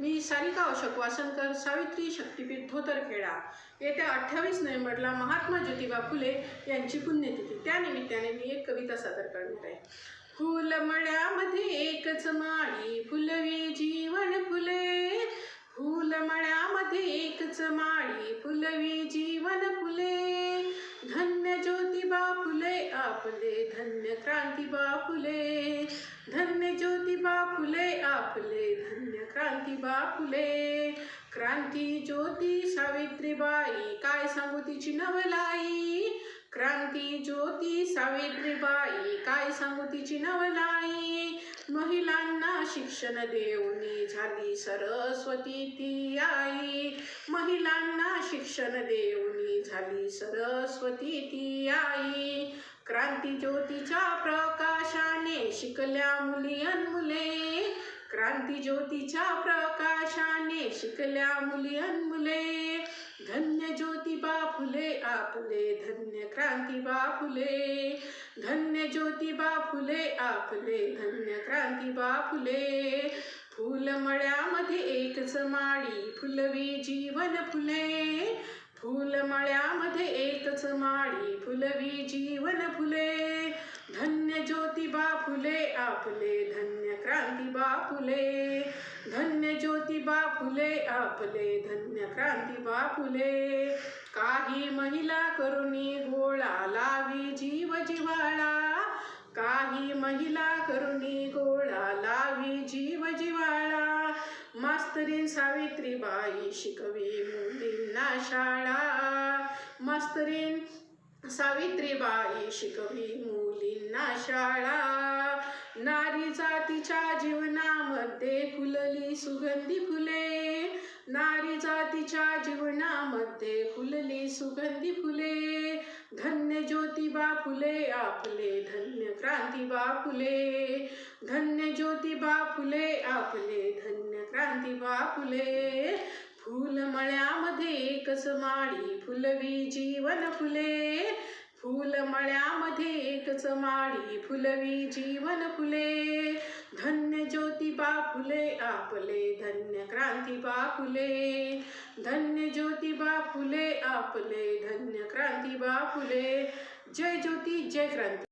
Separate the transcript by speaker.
Speaker 1: मी सारिका अशोक वासनकर सावित्री शक्तीपीठ धोतरखेडा. येत्या अठ्ठावीस नोव्हेंबरला महात्मा ज्योतिबा फुले यांची पुण्यतिथी. त्या निमित्ताने मी एक कविता सादर करणार आहे. फुलमळ्यामध्ये एकच माळी फुलवे जीवन फुले. फुलमळ्यामध्ये एकच माळी फुलवे जीवन फुले. धन्य ज्योतिबा फुले आपले धन्य क्रांतिबा फुले. धन्य आपले धन्य क्रांतिबा फुले क्रांती ज्योती सावित्रीबाई काय सांगू तिची नवलाई? क्रांती ज्योती सावित्रीबाई काय सांगू तिची नवलाई? महिलांना शिक्षण देऊनी झाली सरस्वती ती आई. महिलांना शिक्षण देऊनी झाली सरस्वती ती आई. क्रांती ज्योतीच्या प्रकाशाने शिकल्या मुली अन मुले. क्रांती ज्योतीच्या प्रकाशाने शिकल्या मुली अनमुले धन्य ज्योतिबा फुले आपले धन्य क्रांतिबा फुले धन्य ज्योतिबा फुले आपले धन्य क्रांतिबा फुले फुलमळ्यामध्ये एकच माळी फुलवी जीवन फुले. फुलमळ्यामध्ये एकच माळी फुलवी जीवन फुले. आपले धन्य क्रांतिबा फुले धन्य ज्योतिबा फुले आपले धन्य क्रांतिबा फुले काही महिला करुणी गोळा लावी जीव जिवाळा काही महिला करुणी गोळा लावी जीव जिवाळा मास्तरी सावित्रीबाई शिकवी मुलींना शाळा. मास्तरीन सावित्रीबाई शिकवी मुलींना शाळा. नारीच्या जीवनामध्ये फुलली सुगंधी फुले. नारी जातीच्या जीवनामध्ये फुलली सुगंधी फुले. धन्य ज्योतिबा फुले आपले धन्य क्रांतिबा फुले. धन्य ज्योतिबा फुले आपले धन्य क्रांतिबा फुले. फुलमळ्यामध्ये एकच माळी फुलवी जीवन फुले. फुलमळ्यामध्ये एकच माळी फुलवी जीवन फुले. धन्य ज्योतिबा फुले आपले धन्य क्रांतिबा फुले. धन्य ज्योतिबा फुले आपले धन्य क्रांतिबा फुले. जय ज्योती जय क्रांती.